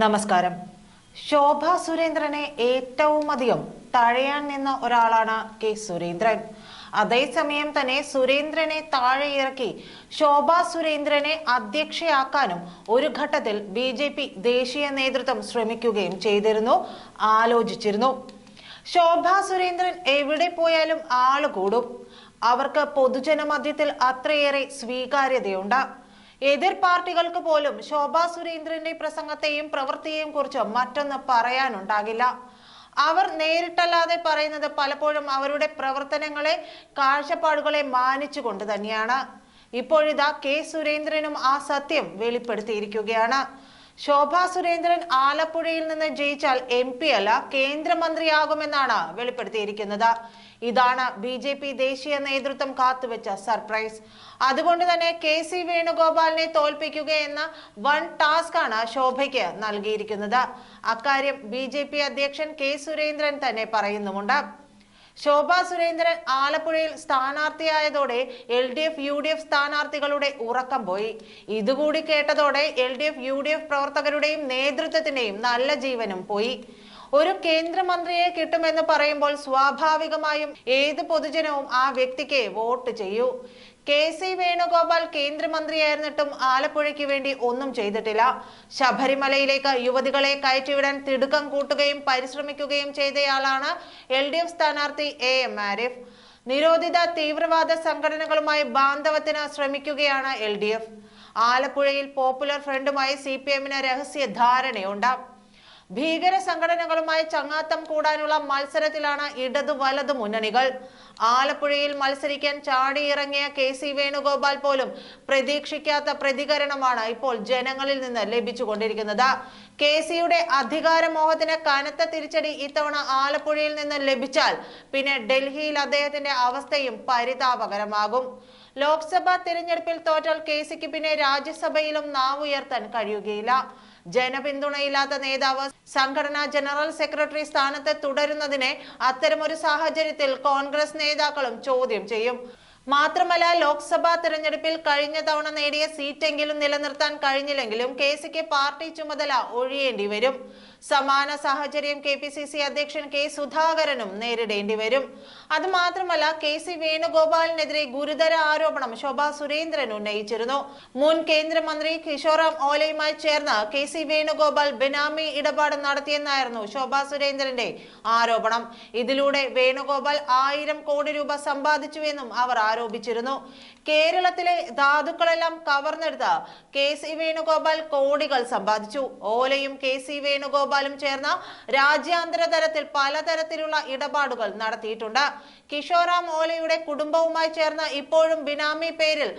നമസ്കാരം. ശോഭ സുരേന്ദ്രനെ ഏറ്റവും അധികം തഴയാൻ നിന്ന ഒരാളാണ് കെ സുരേന്ദ്രൻ. അതേസമയം തന്നെ സുരേന്ദ്രനെ താഴെ ഇറക്കി ശോഭ സുരേന്ദ്രനെ അധ്യക്ഷയാക്കാനും ഒരു ഘട്ടത്തിൽ ബി ജെ പി ദേശീയ നേതൃത്വം ശ്രമിക്കുകയും ചെയ്തിരുന്നു ആലോചിച്ചിരുന്നു. ശോഭ സുരേന്ദ്രൻ എവിടെ പോയാലും ആൾ കൂടും. അവർക്ക് പൊതുജനമധ്യത്തിൽ അത്രയേറെ സ്വീകാര്യതയുണ്ട്. എതിർ പാർട്ടികൾക്ക് പോലും ശോഭാ സുരേന്ദ്രന്റെ പ്രസംഗത്തെയും പ്രവൃത്തിയെയും കുറിച്ച് മറ്റൊന്ന് പറയാനുണ്ടാകില്ല. അവർ നേരിട്ടല്ലാതെ പറയുന്നത് പലപ്പോഴും അവരുടെ പ്രവർത്തനങ്ങളെ കാഴ്ചപ്പാടുകളെ മാനിച്ചുകൊണ്ട് തന്നെയാണ്. ഇപ്പോഴിതാ കെ സുരേന്ദ്രനും ആ സത്യം വെളിപ്പെടുത്തിയിരിക്കുകയാണ്. ശോഭാ സുരേന്ദ്രൻ ആലപ്പുഴയിൽ നിന്ന് ജയിച്ചാൽ എം പി അല്ല കേന്ദ്രമന്ത്രിയാകുമെന്നാണ് വെളിപ്പെടുത്തിയിരിക്കുന്നത്. ഇതാണ് ബി ജെ പി ദേശീയ നേതൃത്വം കാത്തുവെച്ച സർപ്രൈസ്. അതുകൊണ്ട് തന്നെ കെ സി വേണുഗോപാലിനെ തോൽപ്പിക്കുക എന്ന വൺ ടാസ്ക് ആണ് ശോഭയ്ക്ക് നൽകിയിരിക്കുന്നത്. അക്കാര്യം ബി അധ്യക്ഷൻ കെ സുരേന്ദ്രൻ തന്നെ പറയുന്നുമുണ്ട്. ശോഭാ സുരേന്ദ്രൻ ആലപ്പുഴയിൽ സ്ഥാനാർത്ഥിയായതോടെ L D F U D F സ്ഥാനാർത്ഥികളുടെ ഉറക്കം പോയി. ഇതുകൂടി കേട്ടതോടെ L D F U D F പ്രവർത്തകരുടെയും നേതൃത്വത്തിന്റെയും നല്ല ജീവനും പോയി. ഒരു കേന്ദ്രമന്ത്രിയെ കിട്ടുമെന്ന് പറയുമ്പോൾ സ്വാഭാവികമായും ഏത് പൊതുജനവും ആ വ്യക്തിക്ക് വോട്ട് ചെയ്യൂ. കെ സി വേണുഗോപാൽ കേന്ദ്രമന്ത്രിയായിരുന്നിട്ടും ആലപ്പുഴയ്ക്ക് വേണ്ടി ഒന്നും ചെയ്തിട്ടില്ല. ശബരിമലയിലേക്ക് യുവതികളെ കയറ്റിവിടാൻ തിടുക്കം കൂട്ടുകയും പരിശ്രമിക്കുകയും ചെയ്തയാളാണ് എൽ ഡി എഫ് സ്ഥാനാർത്ഥി എ എം ആരിഫ്. നിരോധിത തീവ്രവാദ സംഘടനകളുമായി ബാന്ധവത്തിന് ശ്രമിക്കുകയാണ് എൽ ആലപ്പുഴയിൽ പോപ്പുലർ ഫ്രണ്ടുമായി സി പി എമ്മിന് രഹസ്യ ധാരണയുണ്ട് ഭീകര സംഘടനകളുമായി ചങ്ങാത്തം കൂടാനുള്ള മത്സരത്തിലാണ് ഇടതു വലതു മുന്നണികൾ. ആലപ്പുഴയിൽ മത്സരിക്കാൻ ചാടിയിറങ്ങിയ കെ സി വേണുഗോപാൽ പോലും പ്രതീക്ഷിക്കാത്ത പ്രതികരണമാണ് ഇപ്പോൾ ജനങ്ങളിൽ നിന്ന് ലഭിച്ചുകൊണ്ടിരിക്കുന്നത്. കെ സിയുടെ അധികാരമോഹത്തിന് കനത്ത തിരിച്ചടി ഇത്തവണ ആലപ്പുഴയിൽ നിന്ന് ലഭിച്ചാൽ പിന്നെ ഡൽഹിയിൽ അദ്ദേഹത്തിന്റെ അവസ്ഥയും പരിതാപകരമാകും. ലോക്സഭാ തിരഞ്ഞെടുപ്പിൽ തോറ്റാൽ കെ സിക്ക് പിന്നെ രാജ്യസഭയിലും നാവുയർത്താൻ കഴിയുകയില്ല. ജനപിന്തുണയില്ലാത്ത നേതാവ് സംഘടനാ ജനറൽ സെക്രട്ടറി സ്ഥാനത്ത് തുടരുന്നതിനെ അത്തരമൊരു സാഹചര്യത്തിൽ കോൺഗ്രസ് നേതാക്കളും ചോദ്യം ചെയ്യും. മാത്രമല്ല ലോക്സഭാ തെരഞ്ഞെടുപ്പിൽ കഴിഞ്ഞ തവണ നേടിയ സീറ്റെങ്കിലും നിലനിർത്താൻ കഴിഞ്ഞില്ലെങ്കിലും കെ സിക്ക് പാർട്ടി ചുമതല ഒഴിയേണ്ടി വരും. സമാന സാഹചര്യം കെ പി സി സി അധ്യക്ഷൻ കെ സുധാകരനും നേരിടേണ്ടി വരും. അതുമാത്രമല്ല കെ സി വേണുഗോപാലിനെതിരെ ഗുരുതര ആരോപണം ശോഭാ സുരേന്ദ്രൻ ഉന്നയിച്ചിരുന്നു. മുൻ കേന്ദ്രമന്ത്രി കിഷോറാം ഓലയുമായി ചേർന്ന് കെ സി വേണുഗോപാൽ ബിനാമി ഇടപാട് നടത്തിയെന്നായിരുന്നു ശോഭാ സുരേന്ദ്രന്റെ ആരോപണം. ഇതിലൂടെ വേണുഗോപാൽ ആയിരം കോടി രൂപ സമ്പാദിച്ചുവെന്നും അവർ ആരോപിച്ചിരുന്നു. കേരളത്തിലെ ധാതുക്കളെല്ലാം കവർന്നെടുത്ത കെ സി വേണുഗോപാൽ കോടികൾ സമ്പാദിച്ചു. ഓലയും കെ സി വേണുഗോപാലും ചേർന്ന രാജ്യാന്തര തലത്തിൽ പലതരത്തിലുള്ള ഇടപാടുകൾ നടത്തിയിട്ടുണ്ട്. കിഷോറാം ഓലയുടെ കുടുംബവുമായി ചേർന്ന ഇപ്പോഴും ബിനാമി പേരിൽ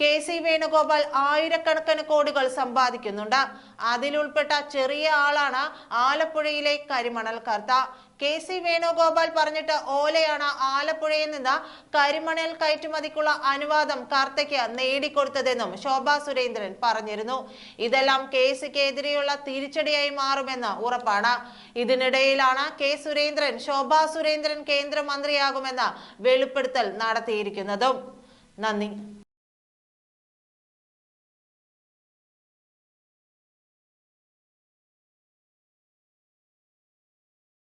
കെ സി വേണുഗോപാൽ ആയിരക്കണക്കിന് കോടികൾ സമ്പാദിക്കുന്നുണ്ട്. അതിലുൾപ്പെട്ട ചെറിയ ആളാണ് ആലപ്പുഴയിലെ കരിമണൽ കർത്ത കെ സി വേണുഗോപാൽ പറഞ്ഞിട്ട് ഓലയാണ് ആലപ്പുഴയിൽ നിന്ന് കരിമണൽ കയറ്റുമതിക്കുള്ള അനുവാദം കാർത്തയ്ക്ക് നേടിക്കൊടുത്തതെന്നും ശോഭാ സുരേന്ദ്രൻ പറഞ്ഞിരുന്നു. ഇതെല്ലാം കെ സിക്ക് എതിരെയുള്ള തിരിച്ചടിയായി മാറുമെന്ന് ഉറപ്പാണ്. ഇതിനിടയിലാണ് കെ സുരേന്ദ്രൻ ശോഭാ സുരേന്ദ്രൻ കേന്ദ്രമന്ത്രിയാകുമെന്ന വെളിപ്പെടുത്തൽ നടത്തിയിരിക്കുന്നതും. നന്ദി.